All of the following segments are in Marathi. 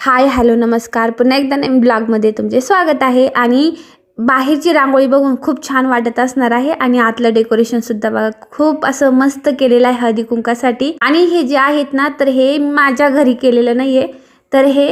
हाय हॅलो नमस्कार. पुन्हा एकदा नवीन ब्लॉगमध्ये तुमचे स्वागत आहे. आणि बाहेरची रांगोळी बघून खूप छान वाटत असणार आहे. आणि आतलं डेकोरेशन सुद्धा बघा खूप असं मस्त केलेलं आहे हळदी कुंकासाठी. आणि हे जे आहेत ना तर हे माझ्या घरी केलेलं नाहीये. तर हे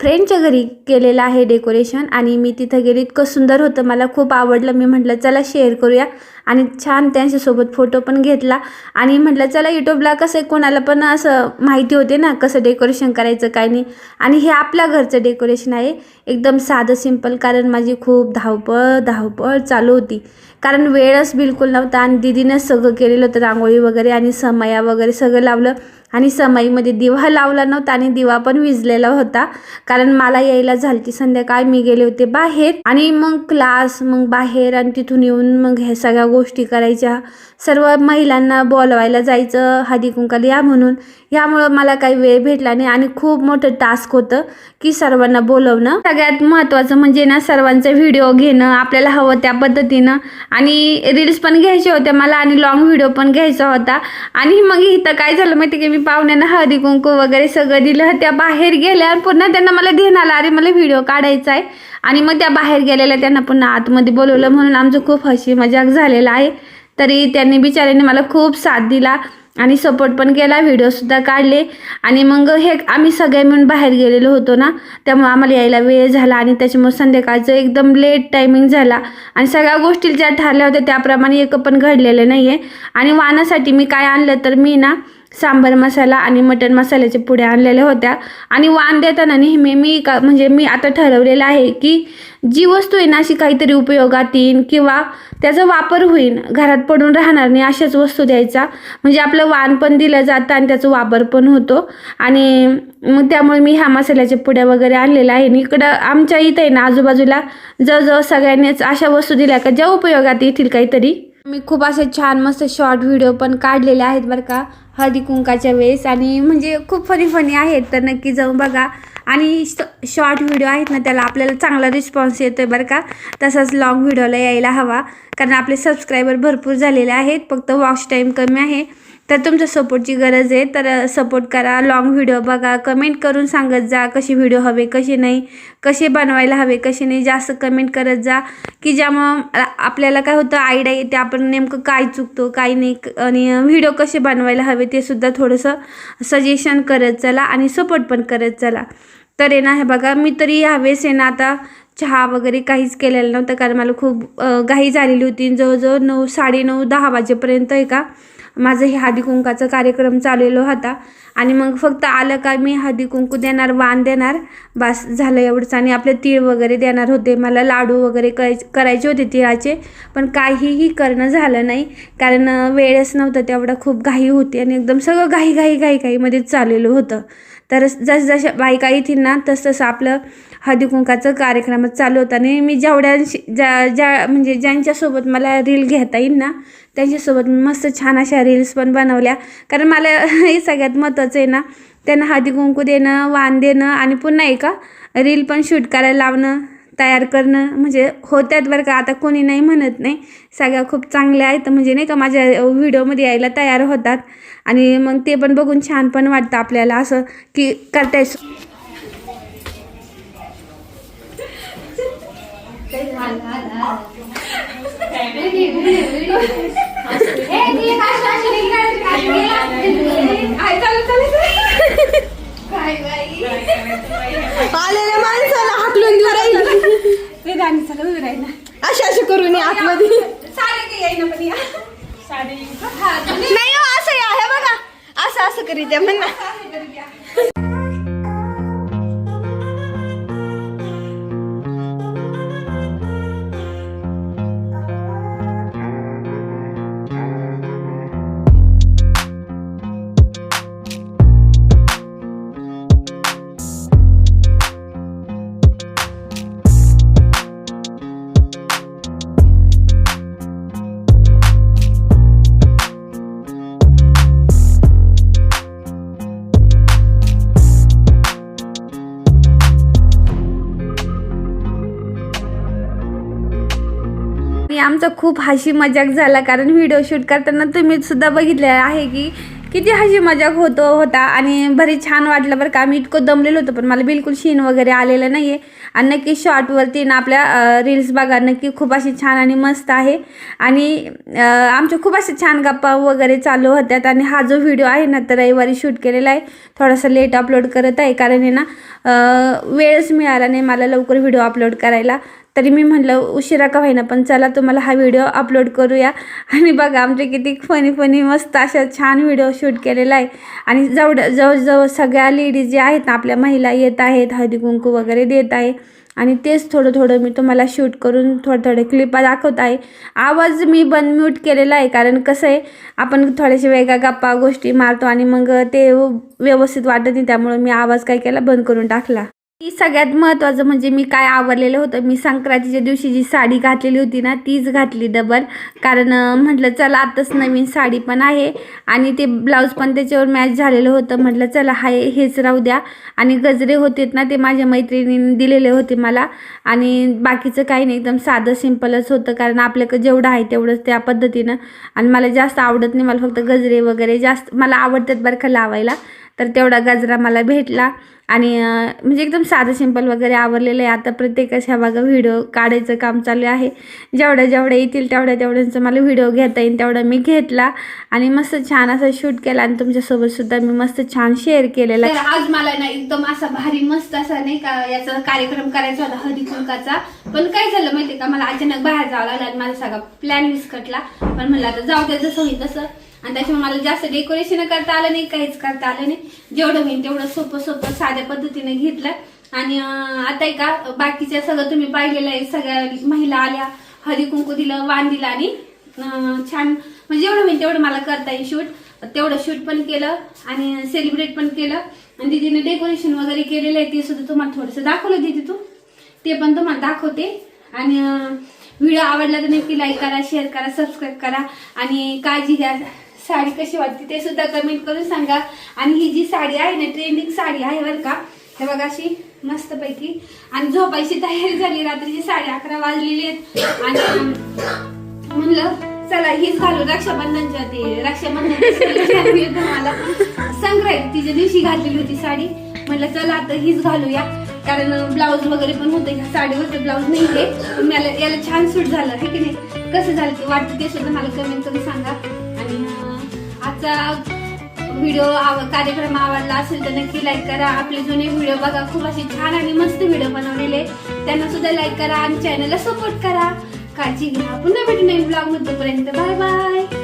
फ्रेंडच्या घरी केलेलं आहे डेकोरेशन आणि मी तिथं गेली. इतकं सुंदर होतं. मला खूप आवडलं. मी म्हटलं चला शेअर करूया. आणि छान त्यांच्यासोबत फोटो पण घेतला. आणि म्हटलं चला यूट्यूबला कसं कोणाला पण असं माहिती होते ना कसं डेकोरेशन करायचं काय नाही. आणि हे आपल्या घरचं डेकोरेशन आहे. एकदम साधं सिंपल कारण माझी खूप धावपळ धावपळ चालू होती. कारण वेळच बिलकुल नव्हता आणि दिदीनं सगळं केलेलं होतं. रांगोळी वगैरे आणि समया वगैरे सगळं लावलं. आणि समईमध्ये दिवा लावला नव्हता आणि दिवा पण विजलेला होता. कारण मला यायला झालती संध्याकाळ मी गेले होते बाहेर. आणि मग क्लास मग बाहेर आणि तिथून येऊन मग ह्या सगळ्या गोष्टी करायच्या. सर्व महिलांना बोलवायला जायचं हदी कुंकाल या म्हणून. यामुळं मला काही वेळ भेटला नाही आणि खूप मोठं टास्क होतं की सर्वांना बोलवणं. सगळ्यात महत्त्वाचं म्हणजे ना सर्वांचा व्हिडिओ घेणं आपल्याला हवं त्या पद्धतीनं. आणि रील्स पण घ्यायच्या होत्या मला आणि लॉंग व्हिडिओ पण घ्यायचा होता. आणि मग इथं काय झालं माहिती की? मी पाहुण्यांना हळदी कुंकू वगैरे सगळं दिलं. त्या बाहेर गेल्या पुन्हा त्यांना मला ध्यान अरे मला व्हिडिओ काढायचा आहे. आणि मग त्या बाहेर गेलेल्या त्यांना पुन्हा आतमध्ये बोलवलं. म्हणून आमचं खूप हशी मजाक झालेला आहे. तरी त्यांनी बिचाऱ्याने मला खूप साथ दिला आणि सपोर्ट पण केला. व्हिडिओसुद्धा काढले. आणि मग हे आम्ही सगळे मिळून बाहेर गेलेलो होतो ना त्यामुळे आम्हाला यायला वेळ झाला. आणि त्याच्यामुळे संध्याकाळचं एकदम लेट टायमिंग झाला. आणि सगळ्या गोष्टी ज्या ठरल्या होत्या त्याप्रमाणे एक पण घडलेलं नाही आहे आणि वानासाठी मी काय आणलं तर मी ना सांबर मसाला आणि मटन मसाल्याच्या पुड्या आणलेल्या होत्या. आणि वाण देताना नेहमी मी का म्हणजे मी आता ठरवलेलं आहे की जी वस्तू आहे ना अशी काहीतरी उपयोगात येईन किंवा त्याचा वापर होईल घरात पडून राहणार नाही अशाच वस्तू द्यायचा. म्हणजे आपलं वाण पण दिलं जातं आणि त्याचा वापर पण होतो. आणि मग त्यामुळे मी ह्या मसाल्याच्या पुड्या वगैरे आणलेल्या आहे. आणि इकडं आमच्या इथं आहे ना आजूबाजूला जवळजवळ सगळ्यांनीच अशा वस्तू दिल्या का ज्या उपयोगात येतील काहीतरी. मी खूप असे छान मस्त शॉर्ट व्हिडिओ पण काढलेले आहेत बरं का. हळदी कुंकाच्या वेळेस. आणि म्हणजे खूप फनी फनी आहेत तर नक्की जाऊन बघा. आणि शॉर्ट व्हिडिओ आहेत ना त्याला आपल्याला चांगला रिस्पॉन्स येतो आहे बरं का. तसाच लॉंग व्हिडिओला यायला हवा. कारण आपले सबस्क्रायबर भरपूर झालेले आहेत फक्त वॉच टाईम कमी आहे. तर तुमच्या सपोर्टची गरज आहे तर सपोर्ट करा. लॉंग व्हिडिओ बघा. कमेंट करून सांगत जा कसे व्हिडिओ हवे कसे नाही. कसे बनवायला हवे कसे नाही. जास्त कमेंट करत जा. की ज्यामुळं आपल्याला काय होतं आयडिया येते. आपण नेमकं काय चुकतो काय नाही. आणि व्हिडिओ कसे बनवायला हवे ते सुद्धा थोडंसं सजेशन करत चला आणि सपोर्ट पण करत चला. तर आहे ना हे बघा मी तरी ह्यावेळेस आहे ना आता चहा वगैरे काहीच केलेलं नव्हतं. कारण मला खूप घाई झालेली होती. जवळजवळ नऊ साडेनऊ दहा वाजेपर्यंत आहे का माझं हे हळदी कुंकाचा कार्यक्रम चाललेला होता. आणि मग फक्त आलं का मी हळदी कुंकू देणार वाण देणार. बास झालं एवढंच. आणि आपले तीळ वगैरे देणार होते. मला लाडू वगैरे करायचे होते तिळाचे. पण काहीही करणं झालं नाही. कारण वेळच नव्हतं तेवढं. खूप घाई होती. आणि एकदम सगळं घाई घाई घाई घाईमध्येच चाललेलं होतं. तर जस जशा बायका येतील ना तसं तसं आपलं हळदीकुंकाचं कार्यक्रम चालू होता. आणि मी जेवढ्यांशी ज्या ज्या म्हणजे ज्यांच्यासोबत मला रील घेता येईल ना त्यांच्यासोबत मी मस्त छान अशा रील्स पण बनवल्या. कारण मला हे सगळ्यात महत्त्वाचं आहे ना त्यांना हळदी कुंकू देणं वाण देणं आणि पुन्हा एका रील पण शूट करायला लावणं तयार करणं. म्हणजे होत्यात बरं का आता कोणी नाही म्हणत नाही. सगळ्या खूप चांगल्या आहेत. म्हणजे नाही का माझ्या व्हिडिओमध्ये यायला तयार होतात. आणि मग ते पण बघून छान पण वाटतं आपल्याला असं की करताय. आलेल्या माणसाला हाकलून देऊ राहील. अशा अशा करून ये आतमध्ये. नाही हो, असं आहे बघा असं असं करीत म्हणा आमचा खूप हशी मजाक झाला कारण व्हिडिओ शूट करताना तुम्ही सुद्धा बघितले आहे की किती हशी मजाक होतो होता आणि भरी छान वाटलं बरं का. आम्ही इतकं दमलेलो होतो पण मला बिलकुल शीन वगैरे आलेलं नाही आहे आणि नक्की शॉर्टवरती ना आपल्या रील्स बघा नक्की खूप अशी छान आणि मस्त आहे. आणि आमच्या खूप अशा छान गप्पा वगैरे चालू होत्यात आणि हा जो व्हिडिओ आहे ना तर रविवारी शूट केलेला आहे. थोडासा लेट अपलोड करत आहे कारण आहे ना वेळच मिळाला नाही मला लवकर व्हिडिओ अपलोड करायला. तरी मी म्हटलं उशिरा का होईना पण चला तुम्हाला हा व्हिडिओ अपलोड करूया. आणि बघा आमचे किती फनी फनी मस्त अशा छान व्हिडिओ शूट केलेला आहे. आणि जवळ जवळजवळ सगळ्या लेडीज जे आहेत ना आपल्या महिला येत आहेत हळदी कुंकू वगैरे देत आहे. आणि तेच थोडं थोडं मी तुम्हाला शूट करून थोडं थोडे क्लिपा दाखवत आहे. आवाज मी बंद म्यूट केलेला आहे कारण कसं आहे आपण थोड्याशा वेगळ्या गप्पा गोष्टी मारतो आणि मग ते व्यवस्थित वाटत नाही त्यामुळे मी आवाज काय केला बंद करून टाकला. ती सगळ्यात महत्त्वाचं म्हणजे मी काय आवडलेलं होतं मी संक्रांतीच्या दिवशी जी साडी घातलेली होती ना तीच घातली डबल कारण म्हटलं चला आताच नवीन साडी पण आहे आणि ते ब्लाऊज पण त्याच्यावर मॅच झालेलं होतं. म्हटलं चला हाय हेच राहू द्या. आणि गजरे होते ना ते माझ्या मैत्रिणीने दिलेले होते मला. आणि बाकीचं काही नाही एकदम साधं सिम्पलच होतं. कारण आपल्याकडं जेवढं आहे तेवढंच त्या पद्धतीनं. आणि मला जास्त आवडत नाही मला फक्त गजरे वगैरे जास्त मला आवडतात बरं का लावायला. तर तेवढा गजरा मला भेटला. आणि म्हणजे एकदम साधं सिंपल वगैरे आवडलेलं आहे. आता प्रत्येकाच्या बघा व्हिडिओ काढायचं काम चालू आहे. जेवढ्या जेवढ्या येतील तेवढ्या तेवढ्यांचं मला व्हिडिओ घेता येईल तेवढा मी घेतला. आणि मस्त छान असं शूट केला आणि तुमच्यासोबत सुद्धा मी मस्त छान शेअर केलेला. आज मला ना एकदम असा भारी मस्त असा नाही का याचा कार्यक्रम करायचा होता हळदी कुंकाचा पण काय झालं माहितीये का? मला अचानक बाहेर जावं लागलं आणि माझा सगळा प्लॅन विस्कटला. पण म्हणलं आता जाऊ दे जसं होईल तसं. आणि त्याच्यामुळे मला जास्त डेकोरेशन करता आलं नाही काहीच करता आलं नाही. जेवढं होईल तेवढं सोपं सोपं साध्या पद्धतीने घेतलं. आणि आता आहे का बाकीच्या सगळं तुम्ही पाहिलेलं आहे सगळ्या महिला आल्या हळदी कुंकू दिलं वाण दिलं आणि छान म्हणजे जेवढं होईल तेवढं मला करता येईल शूट तेवढं शूट पण केलं आणि सेलिब्रेट पण केलं. आणि दीदीने डेकोरेशन वगैरे केलेलं आहे ते सुद्धा तुम्हाला थोडंसं दाखवलं दीदी तू. ते पण तुम्हाला दाखवते. आणि व्हिडिओ आवडला तर नक्की लाईक करा शेअर करा सबस्क्राईब करा. आणि काळजी घ्या. साडी कशी वाटते ते सुद्धा कमेंट करून सांगा. आणि ही जी साडी आहे ना ट्रेंडिंग साडी आहे बरं का हे बघा अशी मस्तपैकी. आणि झोपायची तयारी झाली रात्रीची साडे अकरा वाजलेली आहेत. आणि म्हणलं चला हीच घालू रक्षाबंधनच्या ते रक्षाबंधन मला संक्रांतीच्या दिवशी घातलेली होती साडी. म्हणलं चला आता हीच घालूया. कारण ब्लाऊज वगैरे पण होते ह्या साडीवरचं ब्लाऊज नाही आहे मला याला छान सूट झालं आहे की नाही? कसं झालं ते वाटतं ते सुद्धा मला कमेंट करून सांगा. व्हिडिओ कार्यक्रम आवडला असेल तर नक्की लाईक करा. आपले जुने व्हिडिओ बघा. खूप असे छान आणि मस्त व्हिडिओ बनवलेले. त्यांना सुद्धा लाईक करा आणि चॅनलला सपोर्ट करा. काळजी घ्या. पुन्हा भेटू नवीन ब्लॉगमध्ये पर्यंत बाय बाय